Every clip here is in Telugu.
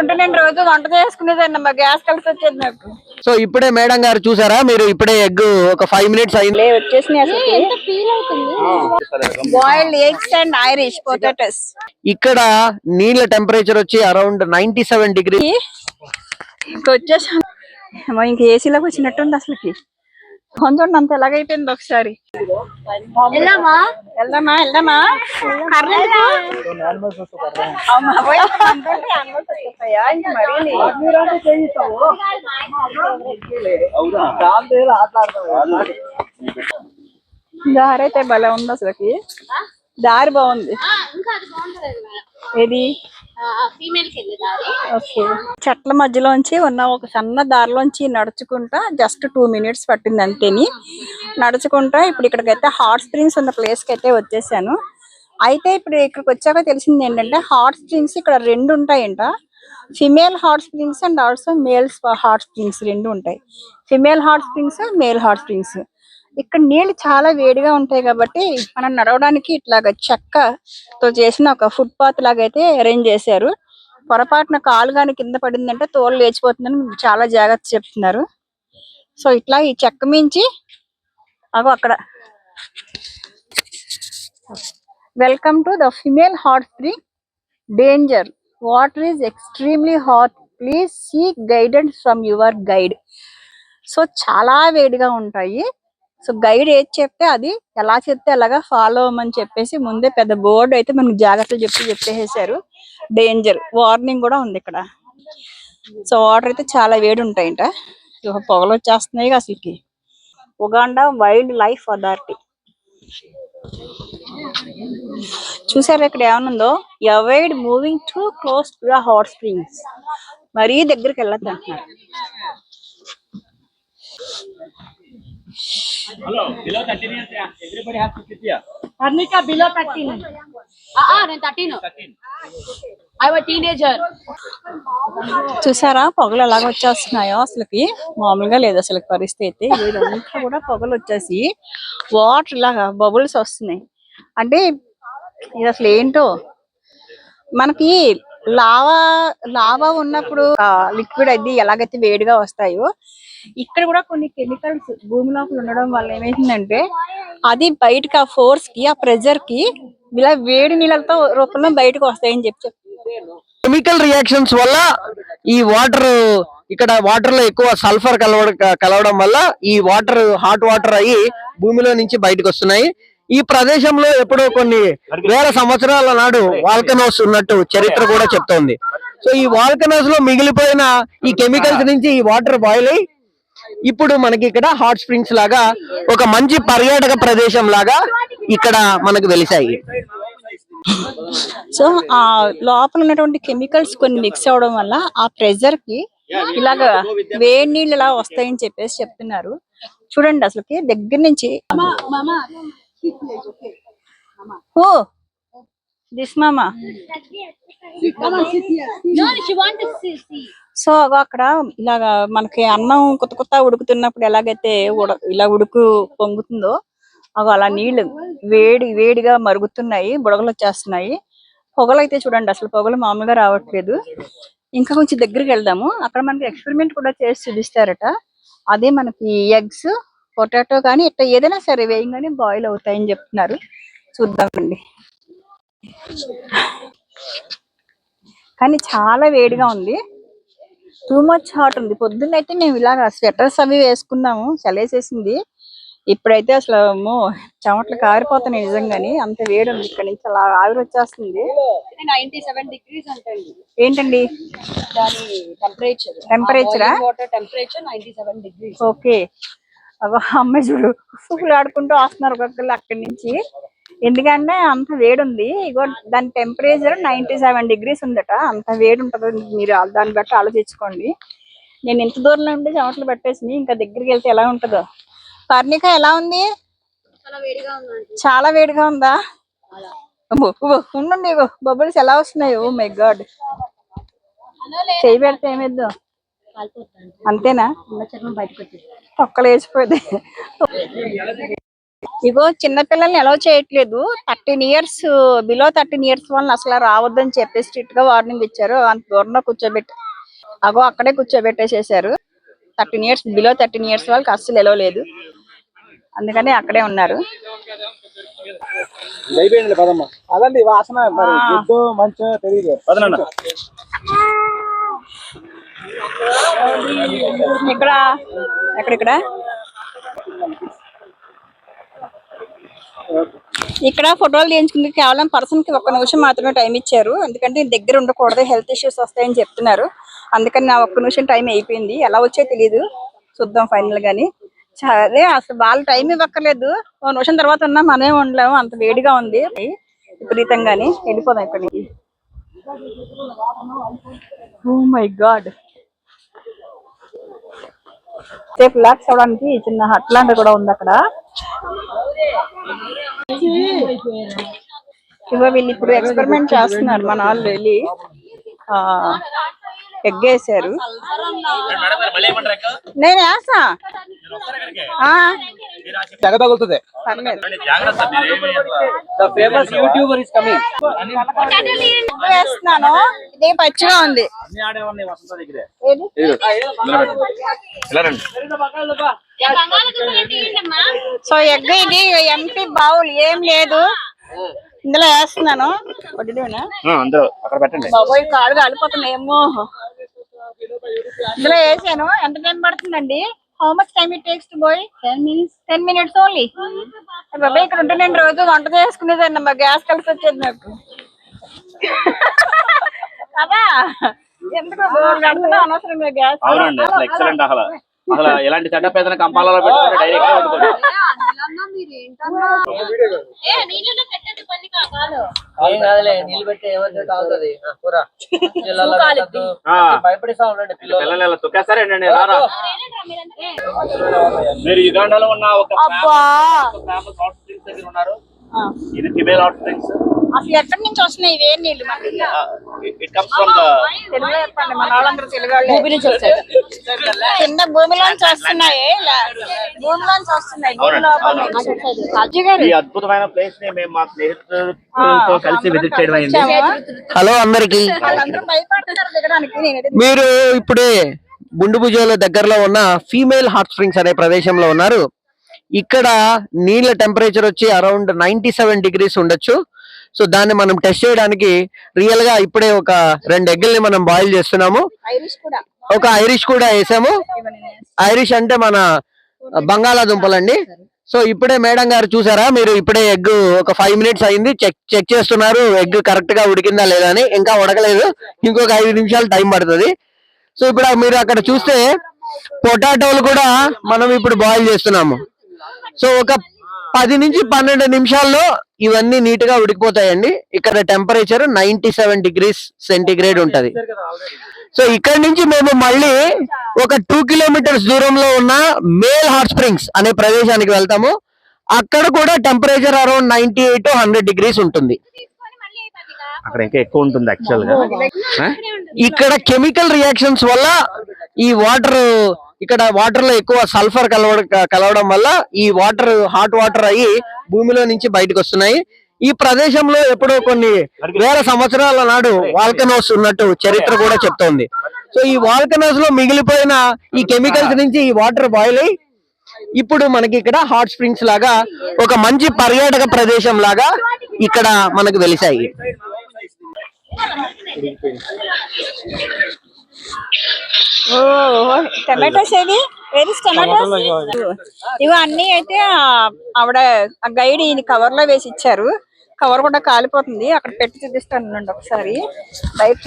ఉంటే నేను రోజు వంట చేసుకునేదాన్ని మా గ్యాస్ కలిసి వచ్చేది నాకు. సో ఇప్పుడే మేడం గారు చూసారా? మీరు ఇప్పుడే ఎగ్ ఒక ఫైవ్ మినిట్స్ అయింది. వచ్చేసినాయి అసలు. ఫీల్ అవుతుంది? Boiled eggs and Irish potatoes ఇక్కడ నీళ్ళ టెంపరేచర్ వచ్చి అరౌండ్ నైన్టీ సెవెన్ డిగ్రీ వచ్చేసాను ఇంక ఏసీలోకి వచ్చినట్టుంది అసలుకి. కొంచెం అంత ఎలాగైపోయింది ఒకసారి? వెళ్దామా? వెళ్దామా వెళ్దామా. దారి అయితే భలే ఉంది అసలుకి. దారి బాగుంది. ఏది? ఓకే. చెట్ల మధ్యలోంచి ఉన్న ఒక సన్న దారిలోంచి నడుచుకుంటా జస్ట్ టూ మినిట్స్ పట్టింది అంతేని. నడుచుకుంటా ఇప్పుడు ఇక్కడికైతే హాట్ స్ప్రింగ్స్ ఉన్న ప్లేస్కి అయితే వచ్చేసాను. అయితే ఇప్పుడు ఇక్కడికి వచ్చాక తెలిసింది ఏంటంటే హాట్ స్ప్రింగ్స్ ఇక్కడ రెండు ఉంటాయంట. Female hot springs and also males hot springs రెండు ఉంటాయి. Female hot springs male hot springs ఇక్కడ నీళ్ళు చాలా వేడిగా ఉంటాయి కాబట్టి మనం నడవడానికి ఇట్లాగ చెక్కతో చేసిన ఒక ఫుట్ పాత్ లాగా అయితే అరేంజ్ చేశారు. పొరపాటున కాలు కానీ కింద పడిందంటే తోలు లేచిపోతుందని చాలా జాగ్రత్త చెప్తున్నారు. సో ఇట్లా ఈ చెక్క మించి అగో అక్కడ. Welcome to the female heart free danger water is extremely hot please seek guidance from your guide so చాలా వేడిగా ఉంటాయి. సో గైడ్ ఏది చెప్తే అది ఎలా చెప్తే అలాగా ఫాలో అవ్వమని చెప్పేసి ముందే పెద్ద బోర్డు అయితే మనకు జాగ్రత్తలు చెప్పి చెప్పేసారు డేంజర్. వార్నింగ్ కూడా ఉంది ఇక్కడ. సో వాటర్ అయితే చాలా వేడి ఉంటాయంట పొగలు వచ్చేస్తున్నాయి అసలుకి. ఉగాండా వైల్డ్ లైఫ్ అథారిటీ. చూసారు ఇక్కడ ఏమనుందో? Avoid moving to close to the hot springs మరీ దగ్గరికి వెళ్ళొద్దు అంటున్నారు బిలో థర్టీన్ నేను థర్టీన్ ఐ టీనేజర్ చూసారా? పొగలు ఎలాగ వచ్చేస్తున్నాయో అసలుకి? మామూలుగా లేదు అసలు పరిస్థితి ఇదంతా కూడా పొగలు వచ్చేసి వాటర్ ఇలాగా బబుల్స్ వస్తున్నాయి. అంటే ఇది అసలు ఏంటో? మనకి లావా లావా ఉన్నప్పుడు లిక్విడ్ అది ఎలాగైతే వేడిగా వస్తాయో ఇక్కడ కూడా కొన్ని కెమికల్స్ భూమి లోపల ఉండడం వల్ల ఏమైందంటే అది బయటకి ఆ ఫోర్స్కి ఆ ప్రెజర్కి ఇలా వేడి నీళ్ళతో రూపంలో బయటకు వస్తాయని చెప్పి కెమికల్ రియాక్షన్స్ వల్ల ఈ వాటర్ ఇక్కడ వాటర్లో ఎక్కువ సల్ఫర్ కలవడం కలవడం వల్ల ఈ వాటర్ హాట్ వాటర్ అయ్యి భూమిలో నుంచి బయటకు వస్తున్నాయి. ఈ ప్రదేశంలో ఎప్పుడో కొన్ని వేల సంవత్సరాల నాడు వాల్కనోస్ ఉన్నట్టు చరిత్ర కూడా చెప్తోంది. సో ఈ వాల్కనోస్లో మిగిలిపోయిన ఈ కెమికల్స్ నుంచి ఈ వాటర్ బాయిల్ అయ్యి ఇప్పుడు మనకి ఇక్కడ హాట్ స్ప్రింగ్స్ లాగా ఒక మంచి పర్యాటక ప్రదేశం లాగా ఇక్కడ మనకు వెలిసాయి సో ఆ లోపల ఉన్నటువంటి కెమికల్స్ కొన్ని మిక్స్ అవడం వల్ల ఆ ప్రెజర్కి ఇలాగా వేడి నీళ్ళు ఇలా వస్తాయని చెప్పేసి చెప్తున్నారు. చూడండి అసలుకి దగ్గర నుంచి ఓ వాంట్ టు సీ అక్కడ ఇలాగా మనకి అన్నం కొత్త కొత్త ఉడుకుతున్నప్పుడు ఎలాగైతే ఉడ ఇలా ఉడుకు పొంగుతుందో అగో అలా నీళ్ళు వేడి వేడిగా మరుగుతున్నాయి బుడగలు వచ్చేస్తున్నాయి. పొగలు అయితే చూడండి అసలు పొగలు మామూలుగా రావట్లేదు. ఇంకా కొంచెం దగ్గరికి వెళ్దాము. అక్కడ మనకి ఎక్స్పెరిమెంట్ కూడా చేసి చూపిస్తారట. అదే మనకి ఎగ్స్ పొటాటో కానీ ఇట్లా ఏదైనా సరే వేయంగానే బాయిల్ అవుతాయని చెప్తున్నారు. చూద్దామండి. కానీ చాలా వేడిగా ఉంది. టూ మచ్ హాట్ ఉంది. పొద్దున్న అయితే మేము ఇలాగ స్వెటర్స్ అవి వేసుకున్నాము. చలేసేసింది ఇప్పుడైతే అసలు చెమటలు కారిపోతున్నాయి నిజంగాని. అంత వేడి ఉంది ఇక్కడ నుంచి. అలా ఆవిరి వచ్చేస్తుంది. నైన్టీ సెవెన్ డిగ్రీస్ ఏంటండి? దాని temperature టెంపరేచరా water temperature ninety seven degrees okay. అమ్మాయి చూడు. ఆడుకుంటూ వస్తున్నారు ఒక్కొక్కరు అక్కడి నుంచి. ఎందుకంటే అంత వేడి ఉంది ఇగో దాని టెంపరేచర్ నైన్టీ సెవెన్ డిగ్రీస్ ఉందట. అంత వేడి ఉంటుంది మీరు దాన్ని బట్టి ఆలోచించుకోండి. నేను ఇంత దూరంలో ఉండి చెమటలు పెట్టేసి ఇంకా దగ్గరికి వెళ్తే ఎలా ఉంటుందో. పర్ణిక ఎలా ఉంది? చాలా వేడిగా ఉందా? ఉండండి ఇగో. బబుల్స్ ఎలా వస్తున్నాయి? Oh my God. చేయి పెడితే ఏమిద్దాం? అంతేనా? ఒక్కలు వేసిపోయింది ఇగో చిన్న పిల్లల్ని ఎలా చేయట్లేదు. Thirteen years below thirteen years వాళ్ళని అసలు రావద్దని చెప్పి స్ట్రిక్ట్గా వార్నింగ్ ఇచ్చారు. అంత దూరంలో కూర్చోబెట్టి అగో అక్కడే కూర్చోబెట్టేసేసారు. Thirteen years below thirteen years వాళ్ళకి అస్సలు ఎలవ లేదు. అందుకని అక్కడే ఉన్నారు. వాసన మంచిగా తెలియదు ఇక్కడ ఎక్కడిక్కడ? ఇక్కడ ఫోటోలు తీయించుకుంది కేవలం పర్సన్కి ఒక్క నిమిషం మాత్రమే టైం ఇచ్చారు. ఎందుకంటే దగ్గర ఉండకూడదు హెల్త్ ఇష్యూస్ వస్తాయని చెప్తున్నారు. అందుకని నా ఒక్క నిమిషం టైం అయిపోయింది. ఎలా వచ్చే తెలియదు చూద్దాం ఫైనల్ గాని. సరే అసలు వాళ్ళు టైం ఇవ్వక్కర్లేదు. ఒక నిమిషం తర్వాత ఉన్నా మనమే ఉండలేము. అంత వేడిగా ఉంది. విపరీతంగాని వెళ్ళిపోదాం ఇక్కడికి ఓ మై గాడ్ సేపు రిలాక్స్ అవడానికి చిన్న హట్ లాంటి కూడా ఉంది అక్కడ. ఇగో వీళ్ళు ఇప్పుడు ఎక్స్పెరిమెంట్ చేస్తున్నారు. మన వాళ్ళు వెళ్ళి ఆ ఎగ్ వేసారు నేను వేసా తెగ తగులుతుంది ఫేమస్ యూట్యూబర్ ఇస్ కమింగ్ వేస్తున్నాను ఇది పచ్చిగా ఉంది. ఏది? సో ఎగ్ ఇది ఎంటీ బౌల్ ఏం లేదు. ఇందులో వేస్తున్నాను. బాబోయ్ కాళ్ళు కాలిపోతున్నాయి ఏమో ఇందులో వేసాను. ఎంత టైం పడుతుందండి. How much time it takes to boil ten minutes ten minutes only బాబాయ్ ఇక్కడ ఉంటే నేను రోజు వంట చేసుకునేదాన్ని మా గ్యాస్ కలిసి వచ్చేది నాకు. కదా? ఎందుకు అనవసరంగా గ్యాస్. అవునండి ఎక్సలెంట్ అసలు. అసలు ఎలాంటి సెటప్ ఏదైనా కంపాలలో పెట్టుకుంటే డైరెక్ట్గా వండుకోవచ్చు మీరు ఏంటన్నా? ఏ కాదులే నీళ్ళు పెట్టి ఏమైతే తాగుతుంది? ఆ, కూర. పిల్లలు పెట్టద్దు. ఆ, భయపడిస్తా ఉండండి పిల్లలు. పిల్లల్ని ఇలా తొక్కేస్తారేంటండి రారా మీరు యుగాండాలో ఉన్న ఒక అబ్బా. ఫేమస్ హాట్ స్ప్రింగ్స్ దగ్గర ఉన్నారు. ఇది ఫిమేల్ అసలు ఎక్కడి నుంచి వస్తున్నాయి ఇవే? నీళ్ళు? మనకి it comes from the Telugu చెప్పండి మన వాళ్ళందరూ తెలుగు వాళ్ళే. కింద భూమిలోంచి వస్తున్నాయి. భూమిలోంచి వస్తున్నాయి. ఈ అద్భుతమైన ప్లేస్ని మేము మా స్నేహితులతో కలిసి విజిట్ చేయడం అయింది? హలో అందరికి. మీరు ఇప్పుడే గుండు భుజాల దగ్గరలో ఉన్న ఫీమేల్ హాట్ స్ప్రింగ్స్ అనే ప్రదేశంలో ఉన్నారు. ఇక్కడ నీళ్ళ టెంపరేచర్ వచ్చి అరౌండ్ నైన్టీ సెవెన్ డిగ్రీస్ ఉండొచ్చు. సో దాన్ని మనం టెస్ట్ చేయడానికి రియల్గా ఇప్పుడే ఒక రెండు ఎగ్గుల్ని మనం బాయిల్ చేస్తున్నాము. ఒక ఐరిష్ కూడా వేసాము. ఐరిష్ అంటే మన బంగాళాదుంపలండి. సో ఇప్పుడే మేడం గారు చూసారా? మీరు ఇప్పుడే ఎగ్ ఒక ఫైవ్ మినిట్స్ అయింది. చెక్ చెక్ చేస్తున్నారు. ఎగ్ కరెక్ట్గా ఉడికిందా లేదా అని. ఇంకా ఉడకలేదు. ఇంకొక ఐదు నిమిషాలు టైం పడుతుంది. సో ఇప్పుడు మీరు అక్కడ చూస్తే పొటాటోలు కూడా మనం ఇప్పుడు బాయిల్ చేస్తున్నాము. సో ఒక పది నుంచి పన్నెండు నిమిషాల్లో ఇవన్నీ నీట్గా ఉడికిపోతాయండి. ఇక్కడ temperature ninety seven degrees centigrade ఉంటది. సో ఇక్కడ నుంచి మేము మళ్ళీ ఒక టూ కిలోమీటర్స్ దూరంలో ఉన్న మేల్ హాట్ స్ప్రింగ్స్ అనే ప్రదేశానికి వెళ్తాము. అక్కడ కూడా temperature around ninety eight hundred degrees ఉంటుంది. అక్కడ ఇంకా ఎక్కువ ఉంటుంది యాక్చువల్గా? ఇక్కడ కెమికల్ రియాక్షన్స్ వల్ల ఈ వాటర్ ఇక్కడ వాటర్లో ఎక్కువ సల్ఫర్ కలవడం కలవడం వల్ల ఈ వాటర్ హాట్ వాటర్ అయ్యి భూమిలో నుంచి బయటకు వస్తున్నాయి. ఈ ప్రదేశంలో ఎప్పుడో కొన్ని వేల సంవత్సరాల నాడు వాల్కనోస్ ఉన్నట్టు చరిత్ర కూడా చెప్తోంది. సో ఈ వాల్కనోస్లో మిగిలిపోయిన ఈ కెమికల్స్ నుంచి ఈ వాటర్ బాయిల్ అయ్యి ఇప్పుడు మనకి ఇక్కడ హాట్ స్ప్రింగ్స్ లాగా ఒక మంచి పర్యాటక ప్రదేశం లాగా ఇక్కడ మనకు వెలిసాయి ఓ టమాటోస్ ఏవి వెరీ టమాటోస్ ఇవి అన్ని అయితే ఆవిడ ఆ గైడ్ ఈయన కవర్లో వేసి ఇచ్చారు. కవర్ కూడా కాలిపోతుంది. అక్కడ పెట్టి చూపిస్తాను ఒకసారి. బయట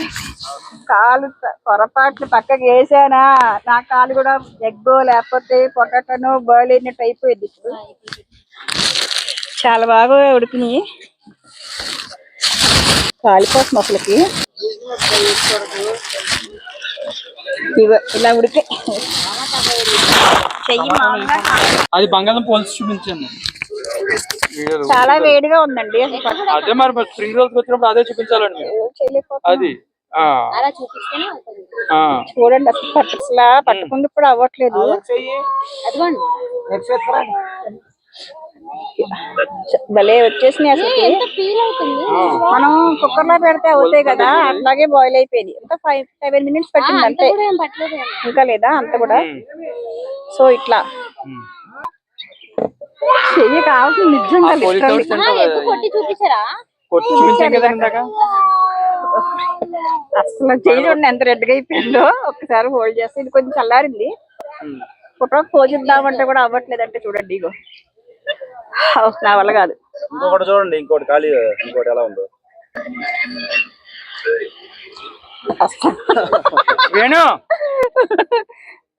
కాలు పొరపాట్లు పక్కకి వేసానా? నా కాలు కూడా ఎగ్గో లేకపోతే పొటాటోనో బాయిల్ అయినట్టు అయిపోయింది ఇప్పుడు. చాలా బాగా ఉడికినాయి. కాలిపోతుంది అసలుకి. ఇగో ఇలా ఉడికి. చెయ్యి అది బంగాళం పోల్చి చూపించండి చాలా వేడిగా ఉందండి అదే మరి స్ప్రింగ్ రోల్స్ వచ్చినప్పుడు అదే చూపించాలండి. అది ఆ. అలా చూపిస్తేనే అవుతుంది. ఆ. చూడండి అసలు పట్టు అసలు పట్టుకుంది కూడా అవ్వట్లేదు. అదిగోండి. భలే వచ్చేసినాయి అసలు ఎంత ఫీల్ అవుతుంది? మనం కుక్కర్లో పెడితే అవుతాయి కదా అట్లాగే బాయిల్ అయిపోయింది. ఇంకా ఫైవ్ సెవెన్ మినిట్స్ పట్టింది అంత ఇంకా లేదా అంత కూడా? సో ఇట్లా. చెయ్యి కావాలి నిజంగా అసలు చెయ్యి చూడండి ఎంత రెడ్గా అయిపోయిందో. ఒకసారి హోల్డ్ చేస్తే ఇది కొంచెం చల్లారింది. ఫోటో పోజిద్దామంటే కూడా అవ్వట్లేదు అంటే చూడండి ఇగో. నా వల్ల కాదు. ఇంకొకటి చూడండి ఇంకోటి ఖాళీ ఇంకోటి ఎలా ఉందో. వేణు!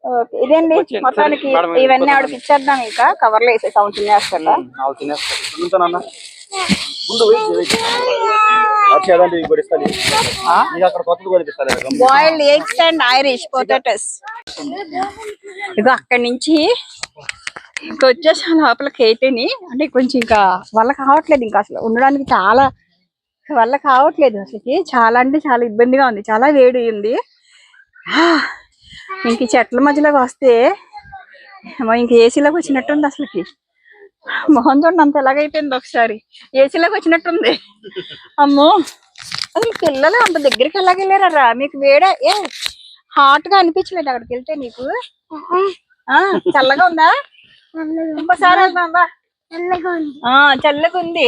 ఓకే ఇదేండి మొత్తానికి ఇవన్నీ ఆవిడకి ఇచ్చేద్దాం ఇంకా కవర్లో వేసేసి అవును తినేస్తాడా ఉంచానన్న ముందు boiled eggs and Irish potatoes ఇగో అక్కడి నుంచి ఇంకా వచ్చేసాను లోపల కేటీని అంటే కొంచెం ఇంకా వల్ల కావట్లేదు ఇంకా అసలు. ఉండడానికి చాలా వల్ల కావట్లేదు అసలుకి. చాలా అంటే చాలా ఇబ్బందిగా ఉంది. చాలా వేడి ఉంది. ఇంక చెట్ల మధ్యలోకి వస్తే ఇంక ఏసీలోకి వచ్చినట్టుంది అసలుకి. మొహం చూడండి అంత ఎలాగైపోయింది ఒకసారి. ఏసీలోకి వచ్చినట్టుంది. అమ్మో. అసలు పిల్లలు అంత దగ్గరికి ఎలాగెళ్ళారా మీకు వేడ? ఏ హాట్గా అనిపించలేదు అక్కడికి వెళ్తే నీకు? ఆ చల్లగా ఉందా? ఇంకోసారి ఆ చల్లగా ఉంది.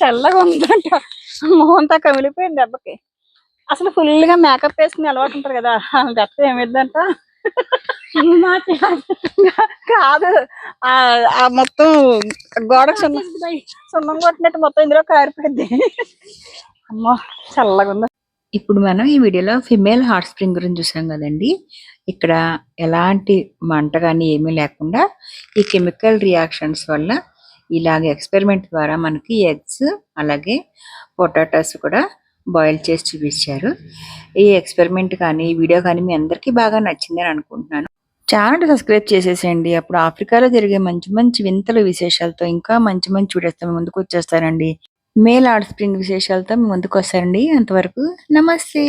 చల్లగా ఉందంట. మొహంతా కమిలిపోయింది దెబ్బకి. అసలు ఫుల్గా మేకప్ వేసుకుని అలవాటు ఉంటారు కదా. దెబ్బ ఏమిద్దంట కాదు. ఆ మొత్తం గోడకు సున్నం సున్నం కొట్టినట్టు మొత్తం ఇందులో కారిపోయింది. అమ్మో చల్లగా ఉంది. ఇప్పుడు మనం ఈ వీడియోలో ఫిమేల్ హాట్ స్ప్రింగ్ గురించి చూసాం కదండి. ఇక్కడ ఎలాంటి మంట కానీ ఏమీ లేకుండా ఈ కెమికల్ రియాక్షన్స్ వల్ల ఇలాగ ఎక్స్పెరిమెంట్ ద్వారా మనకి ఎగ్స్ అలాగే పొటాటోస్ కూడా బాయిల్ చేసి చూపించారు. ఈ ఎక్స్పెరిమెంట్ కానీ ఈ వీడియో కానీ మీ అందరికీ బాగా నచ్చిందని అనుకుంటున్నాను. ఛానల్ సబ్స్క్రైబ్ చేసేసేయండి. అప్పుడు ఆఫ్రికాలో జరిగే మంచి మంచి వింతల విశేషాలతో ఇంకా మంచి మంచి వీడియోస్తో మీ ముందుకు వచ్చేస్తానండి. మేల్ ఆర్ట్ స్ప్రింగ్ విశేషాలతో మీ ముందుకు వస్తారండి అంతవరకు నమస్తే.